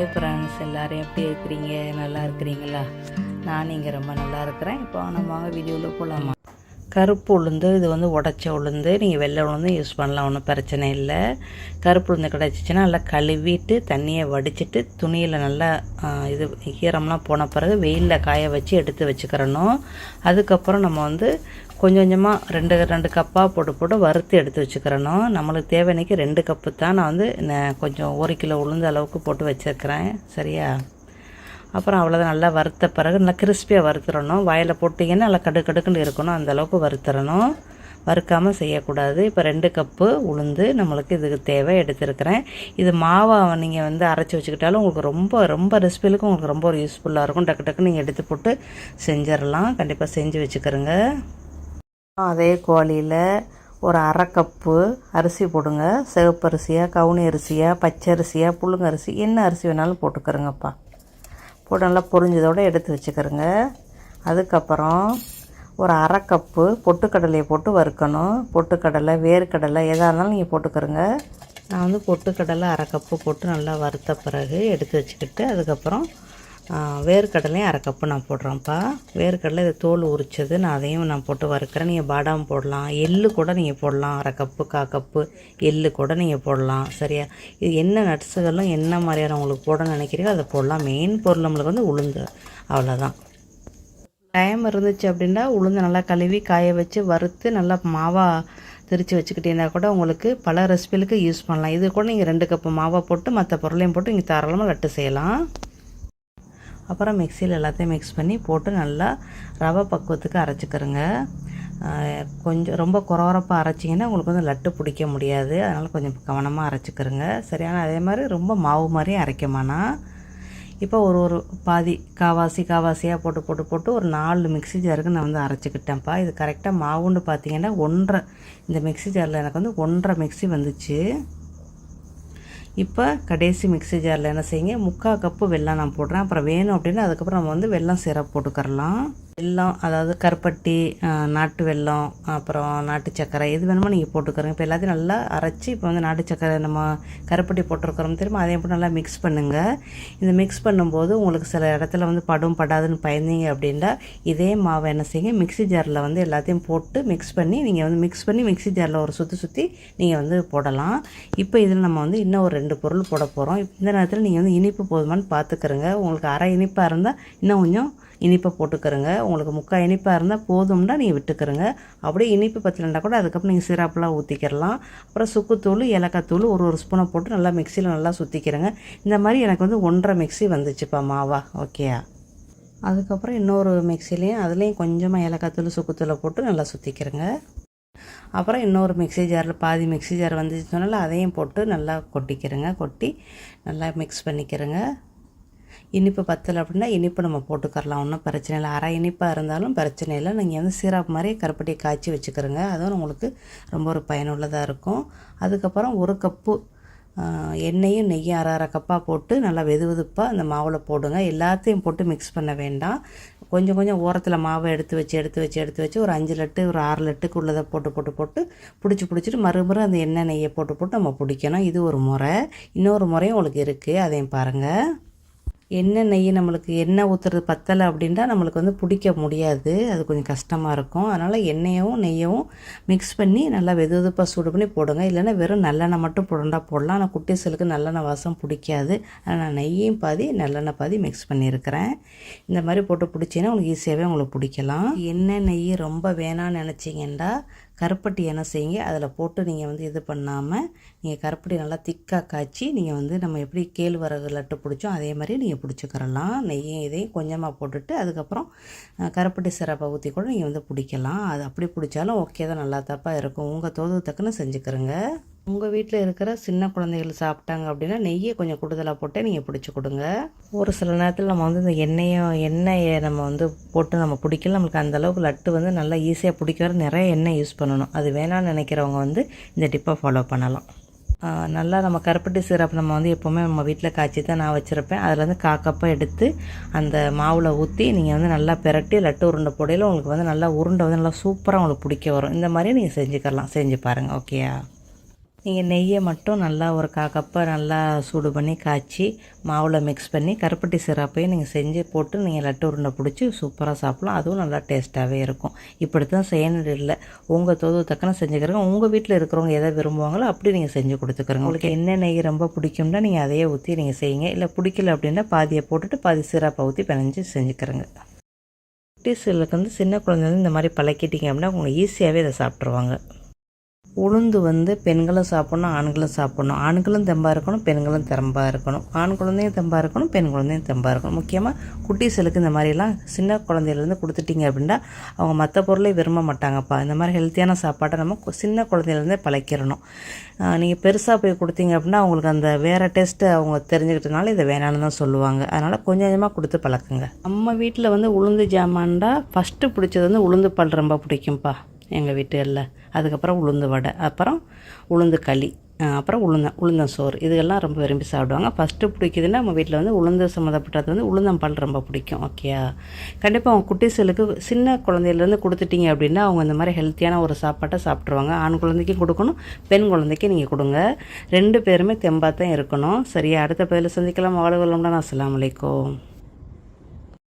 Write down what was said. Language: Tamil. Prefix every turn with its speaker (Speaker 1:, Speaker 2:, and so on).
Speaker 1: ஹாய் ஃப்ரெண்ட்ஸ் எல்லோரும் எப்படி இருக்கிறீங்க? நல்லா இருக்கிறீங்களா? நான் இங்கே ரொம்ப நல்லா இருக்கிறேன். இப்போ நம்ம வாங்க வீடியோவில் போகலாமா கருப்பு உளுந்து இது வந்து உடச்ச உளுந்து. நீங்கள் வெள்ளை உளுந்து யூஸ் பண்ணலாம் ஒன்றும் பிரச்சனை இல்லை. கருப்பு உளுந்து கிடச்சிச்சின்னா நல்லா கழுவிட்டு தண்ணியை வடிச்சிட்டு துணியில் நல்லா இது ஈரம்லாம் போன பிறகு வெயிலில் காய வச்சு எடுத்து வச்சுக்கிறணும். அதுக்கப்புறம் நம்ம வந்து கொஞ்சம் கொஞ்சமாக ரெண்டு ரெண்டு கப்பாக போட்டு போட்டு வறுத்து எடுத்து வச்சுக்கிறணும் நம்மளுக்கு தேவைக்கு ரெண்டு கப்பு தான் நான் வந்து கொஞ்சம் ஒரு கிலோ உளுந்த அளவுக்கு போட்டு வச்சுருக்கிறேன். சரியா? அப்புறம் அவ்வளோதான் நல்லா வறுத்த பிறகு நல்லா கிறிஸ்பியாக வறுத்துறணும். வாயில் போட்டிங்கன்னா நல்லா கடு கடுக்குன்னு இருக்கணும். அந்த அளவுக்கு வறுத்துறணும். வறுக்காமல் செய்யக்கூடாது. இப்போ ரெண்டு கப்பு உளுந்து நம்மளுக்கு இதுக்கு தேவை எடுத்துருக்கிறேன். இது மாவை நீங்கள் வந்து அரைச்சி வச்சுக்கிட்டாலும் உங்களுக்கு ரொம்ப ரொம்ப ரெசிபிலுக்கு உங்களுக்கு ரொம்ப ஒரு யூஸ்ஃபுல்லாக இருக்கும். டக்கு டக்குன்னு நீங்கள் எடுத்து போட்டு செஞ்சிடலாம் கண்டிப்பாக செஞ்சு வச்சுக்கிறோங்க. அதே கோழியில் ஒரு அரை கப்பு அரிசி போடுங்க. சிவப்பு அரிசியாக கவுனி அரிசியாக பச்சை அரிசியாக புழுங்க அரிசி என்ன அரிசி வேணாலும் போட்டுக்கிறோங்கப்பா. போட்டு நல்லா பொரிஞ்சதோடு எடுத்து வச்சுக்கிறோங்க. அதுக்கப்புறம் ஒரு அரை கப்பு பொட்டுக்கடலையை போட்டு வறுக்கணும். பொட்டுக்கடலை வேர்க்கடலை எதாக இருந்தாலும் நீங்கள் போட்டுக்கிறோங்க. நான் வந்து பொட்டுக்கடலை அரை கப்பு போட்டு நல்லா வறுத்த பிறகு எடுத்து வச்சுக்கிட்டு அதுக்கப்புறம் வேர்க்கடலையும் அரை கப்பு நான் போடுறேன்ப்பா. வேர்க்கடலை இது தோல் உரிச்சது நான் அதையும் நான் போட்டு வறுக்கிறேன். நீங்கள் பாடாம் போடலாம் எள்ளு கூட நீங்கள் போடலாம் அரை கப்பு கா கப்பு எள்ளு கூட நீங்கள் போடலாம் சரியா? இது என்ன நட்ஸுகளும் என்ன மாதிரியான உங்களுக்கு போட நினைக்கிறீங்களோ அதை போடலாம். மெயின் பொருள் நம்மளுக்கு வந்து உளுந்து அவ்வளோதான் டைம் இருந்துச்சு அப்படின்னா உளுந்து நல்லா கழுவி காய வச்சு வறுத்து நல்லா மாவாக திரித்து வச்சுக்கிட்டீங்கன்னா கூட உங்களுக்கு பல ரெசிபிகளுக்கு யூஸ் பண்ணலாம். இது கூட நீங்கள் ரெண்டு கப்பு மாவை போட்டு மற்ற பொருளையும் போட்டு நீங்கள் தாராளமாக லட்டு செய்யலாம். அப்புறம் மிக்சியில் எல்லாத்தையும் மிக்ஸ் பண்ணி போட்டு நல்லா ரவை பக்குவத்துக்கு அரைச்சிக்கிறோங்க. கொஞ்சம் ரொம்ப குறவரப்பாக அரைச்சிங்கன்னா உங்களுக்கு வந்து லட்டு பிடிக்க முடியாது. அதனால் கொஞ்சம் கவனமாக அரைச்சிக்கிறோங்க. சரியான அதே மாதிரி ரொம்ப மாவு மாதிரியும் அரைக்கமானா. இப்போ ஒரு ஒரு பாதி காவாசி காவாசியாக போட்டு போட்டு போட்டு ஒரு நாலு மிக்ஸி ஜாருக்கு நான் வந்து அரைச்சிக்கிட்டேன்ப்பா. இது கரெக்டாக மாவுன்னு பார்த்தீங்கன்னா ஒன்றரை இந்த மிக்ஸி ஜாரில் எனக்கு வந்து ஒன்றரை மிக்ஸி வந்துச்சு. இப்போ கடைசி மிக்ஸி ஜாரில் என்ன செய்யுங்க? முக்கால் கப்பு வெல்லம் நான் போடுறேன். அப்புறம் வேணும் அப்படின்னா அதுக்கப்புறம் நம்ம வந்து வெல்லம் சிரப் போட்டுக்கரலாம் வெல்லம் அதாவது கருப்பட்டி நாட்டு வெல்லம் அப்புறம் நாட்டு சக்கரை எது வேணுமோ நீங்கள் போட்டுக்கிறோங்க இப்போ எல்லாத்தையும் நல்லா அரைச்சி இப்போ வந்து நாட்டு சக்கரை நம்ம கருப்பட்டி போட்டிருக்கிறோம் தெரியுமா? அதையும் போட்டு நல்லா மிக்ஸ் பண்ணுங்கள் இந்த மிக்ஸ் பண்ணும்போது உங்களுக்கு சில இடத்துல வந்து படும் படாதுன்னு பயந்தீங்க அப்படின்னா இதே மாவை என்ன செய்யுங்க மிக்ஸி ஜாரில் வந்து எல்லாத்தையும் போட்டு மிக்ஸ் பண்ணி நீங்கள் வந்து மிக்ஸ் பண்ணி மிக்ஸி ஜாரில் ஒரு சுற்றி சுற்றி நீங்கள் வந்து போடலாம். இப்போ இதில் நம்ம வந்து இன்னும் ஒரு ரெண்டு பொருள் போட போகிறோம் இந்த நேரத்தில் நீங்கள் வந்து இனிப்பு போதுமான்னு பார்த்துக்கிறங்க உங்களுக்கு அரை இனிப்பாக இருந்தால் இன்னும் கொஞ்சம் இனிப்பை போட்டுக்கிறங்க உங்களுக்கு முக்கால் இனிப்பாக இருந்தால் போதும்னா நீங்கள் விட்டுக்கிறங்க அப்படியே இனிப்பு பத்தலைன்னா கூட அதுக்கப்புறம் நீங்கள் சிராப்பெலாம் ஊற்றிக்கிறலாம் அப்புறம் சுக்குத்தூள் ஏலக்காய் தூள் ஒரு ஒரு ஸ்பூனை போட்டு நல்லா மிக்சியில் நல்லா சுற்றிக்கிறேங்க இந்த மாதிரி எனக்கு வந்து ஒன்றரை மிக்ஸி வந்துச்சுப்பா மாவா. ஓகேயா அதுக்கப்புறம் இன்னொரு மிக்சிலையும் அதுலேயும் கொஞ்சமாக ஏலக்காய் தூள் சுக்குத்தூளை போட்டு நல்லா சுற்றிக்கிறேங்க அப்புறம் இன்னொரு மிக்ஸி ஜாரில் பாதி மிக்ஸி ஜார் வந்துச்சு சொன்னால அதையும் போட்டு நல்லா கொட்டிக்கிறேங்க. கொட்டி நல்லா மிக்ஸ் பண்ணிக்கிறேங்க. இனிப்பு பத்தலை அப்படின்னா இனிப்பு நம்ம போட்டுக்கரலாம் ஒன்றும் பிரச்சனை இல்லை. அரை இனிப்பாக இருந்தாலும் பிரச்சனை இல்லை. நீங்கள் வந்து சீராப் மாதிரி கருப்பட்டியை காய்ச்சி வச்சுக்கிறோங்க. அதுவும் உங்களுக்கு ரொம்ப ஒரு பயனுள்ளதாக இருக்கும். அதுக்கப்புறம் ஒரு கப்பு எண்ணெயும் நெய்யும் அரை அரை கப்பாக போட்டு நல்லா வெது வெதுப்பாக அந்த மாவில் போடுங்க. எல்லாத்தையும் போட்டு மிக்ஸ் பண்ண வேண்டாம். கொஞ்சம் கொஞ்சம் ஓரத்தில் மாவை எடுத்து வச்சு எடுத்து வச்சு எடுத்து வச்சு ஒரு அஞ்சு லட்டு ஒரு ஆறு லட்டுக்கு உள்ளதை போட்டு போட்டு போட்டு பிடிச்சி பிடிச்சிட்டு மறுபடியும் அந்த எண்ணெய் நெய்யை போட்டு போட்டு நம்ம பிடிக்கணும். இது ஒரு முறை. இன்னொரு முறையும் உங்களுக்கு இருக்குது அதையும் பாருங்கள் எண்ணெய் நெய் நம்மளுக்கு எண்ணெய் ஊற்றுறது பத்தலை அப்படின்ட்டா நம்மளுக்கு வந்து பிடிக்க முடியாது. அது கொஞ்சம் கஷ்டமாக இருக்கும். அதனால் எண்ணெயும் நெய்யவும் மிக்ஸ் பண்ணி நல்லா வெது வெதுப்பாக சூடு பண்ணி போடுங்க. இல்லைன்னா வெறும் நல்லெண்ணெய் மட்டும் போடண்டா போடலாம். ஆனால் குட்டீஸுக்கு நல்லெண்ணெய் வாசம் பிடிக்காது. ஆனால் நான் நெய்யும் பாதி நல்லெண்ணெய் பாதி மிக்ஸ் பண்ணியிருக்கிறேன் இந்த மாதிரி போட்டு பிடிச்சின்னா உங்களுக்கு ஈஸியாகவே உங்களுக்கு பிடிக்கலாம். எண்ணெய் நெய் ரொம்ப வேணாம்னு நினச்சிங்கன்னா கருப்பட்டி என்ன செய்யுங்க. அதில் போட்டு நீங்கள் வந்து இது பண்ணாமல் நீங்கள் கருப்பட்டி நல்லா திக்காக காய்ச்சி நீங்கள் வந்து நம்ம எப்படி கேழ்வரகு லட்டு பிடிச்சோம் அதே மாதிரி நீங்கள் பிடிச்சிக்கிறலாம். நெய்யும் இதையும் கொஞ்சமாக போட்டுட்டு அதுக்கப்புறம் கருப்பட்டி சிறப்பை ஊற்றி கூட நீங்கள் வந்து பிடிக்கலாம். அது அப்படி பிடிச்சாலும் ஓகே தான் நல்லா தப்பாக இருக்கும். உங்கள் தோது தக்குன்னு செஞ்சுக்கிறங்க. உங்கள் வீட்டில் இருக்கிற சின்ன குழந்தைகள் சாப்பிட்டாங்க அப்படின்னா நெய்யை கொஞ்சம் கூடுதலாக போட்டு நீங்கள் பிடிச்சி கொடுங்க. ஒரு சில நேரத்தில் நம்ம வந்து இந்த எண்ணெயும் எண்ணெயை நம்ம வந்து போட்டு நம்ம பிடிக்கல நம்மளுக்கு அந்தளவுக்கு லட்டு வந்து நல்லா ஈஸியாக பிடிக்கிற நிறைய எண்ணெய் யூஸ் பண்ணணும். அது வேணாம்னு நினைக்கிறவங்க வந்து இந்த டிப்பை ஃபாலோ பண்ணலாம். நல்லா நம்ம கருப்பட்டி சிரப் நம்ம வந்து எப்போவுமே நம்ம வீட்டில் காய்ச்சி தான் நான் வச்சுருப்பேன். அதில் வந்து காக்கப்போ எடுத்து அந்த மாவில் ஊற்றி நீங்கள் வந்து நல்லா பிரட்டி லட்டு உருண்டை போடையில் உங்களுக்கு வந்து நல்லா உருண்டை வந்து நல்லா சூப்பராக உங்களுக்கு பிடிக்க வரும். இந்த மாதிரி நீங்கள் செஞ்சுக்கலாம். செஞ்சு பாருங்கள் ஓகேயா? நீங்கள் நெய்யை மட்டும் நல்லா ஒரு கா கப்பை நல்லா சூடு பண்ணி காய்ச்சி மாவில் மிக்ஸ் பண்ணி கருப்பட்டி சிரப்பையும் நீங்கள் செஞ்சு போட்டு நீங்கள் லட்டு உருண்டை பிடிச்சி சூப்பராக சாப்பிட்லாம். அதுவும் நல்லா டேஸ்ட்டாகவே இருக்கும். இப்படி தான் செய்யணும் இல்லை. உங்கள் தோது தக்கன செஞ்சுக்கிறங்க உங்கள் வீட்டில் இருக்கிறவங்க எதை விரும்புவாங்களோ அப்படி நீங்கள் செஞ்சு கொடுத்துக்கிறோங்க. உங்களுக்கு என்ன நெய் ரொம்ப பிடிக்கும்னா நீங்கள் அதையே ஊற்றி நீங்கள் செய்யுங்க. இல்லை பிடிக்கல அப்படின்னா பாதியை போட்டுட்டு பாதி சிரப்பை ஊற்றி பிணைஞ்சு செஞ்சுக்கிறங்க. குட்டீஸ்களுக்கு வந்து சின்ன குழந்தைங்க இந்த மாதிரி பழக்கிட்டீங்க அப்படின்னா அவங்க ஈஸியாகவே இதை சாப்பிட்ருவாங்க உளுந்து வந்து பெண்களும் சாப்பிட்ணும் ஆண்களும் சாப்பிட்ணும். ஆண்களும் தெம்பாக இருக்கணும் பெண்களும் தெம்பாக இருக்கணும். ஆண் குழந்தையும் தெம்பாக இருக்கணும் பெண் குழந்தையும் தெம்பாக இருக்கணும். முக்கியமாக குட்டீஸ்களுக்கு இந்த மாதிரிலாம் சின்ன குழந்தையிலேருந்து கொடுத்துட்டிங்க அப்படின்னா அவங்க மற்ற பொருளை விரும்ப மாட்டாங்கப்பா. இந்த மாதிரி ஹெல்த்தியான சாப்பாட்டை நம்ம சின்ன குழந்தையிலேருந்தே பழக்கிறணும் நீங்கள் பெருசாக போய் கொடுத்தீங்க அப்படின்னா அவங்களுக்கு அந்த வேறு டேஸ்ட்டு அவங்க தெரிஞ்சுக்கிட்டனால இதை வேணான்னு தான் சொல்லுவாங்க. அதனால் கொஞ்சம் கொஞ்சமாக கொடுத்து பழக்குங்க. நம்ம வீட்டில் வந்து உளுந்து ஜாமான்டா ஃபஸ்ட்டு பிடிச்சது வந்து உளுந்து பால் ரொம்ப பிடிக்கும்ப்பா. எங்கள் வீட்டுகளில். அதுக்கப்புறம் உளுந்து வடை அப்புறம் உளுந்து களி அப்புறம் உளுந்தம் உளுந்தம் சோறு. இதுகெல்லாம் ரொம்ப விரும்பி சாப்பிடுவாங்க. ஃபஸ்ட்டு பிடிக்குதுன்னா நம்ம வீட்டில் வந்து உளுந்து சம்மந்தப்பட்டது வந்து உளுந்தம்பால் ரொம்ப பிடிக்கும் ஓகேயா கண்டிப்பாக அவங்க குட்டிசலுக்கு சின்ன குழந்தையிலேருந்து கொடுத்துட்டீங்க அப்படின்னா அவங்க இந்த மாதிரி ஹெல்த்தியான ஒரு சாப்பாட்டை சாப்பிட்ருவாங்க ஆண் குழந்தைக்கும் கொடுக்கணும் பெண் குழந்தைக்கும் நீங்கள் கொடுங்க. ரெண்டு பேருமே தெம்பாக தான் இருக்கணும். சரியா? அடுத்த பதில் சந்திக்கலாம். வாழ்வலம்னா அஸ்ஸலாமு வலைக்கும்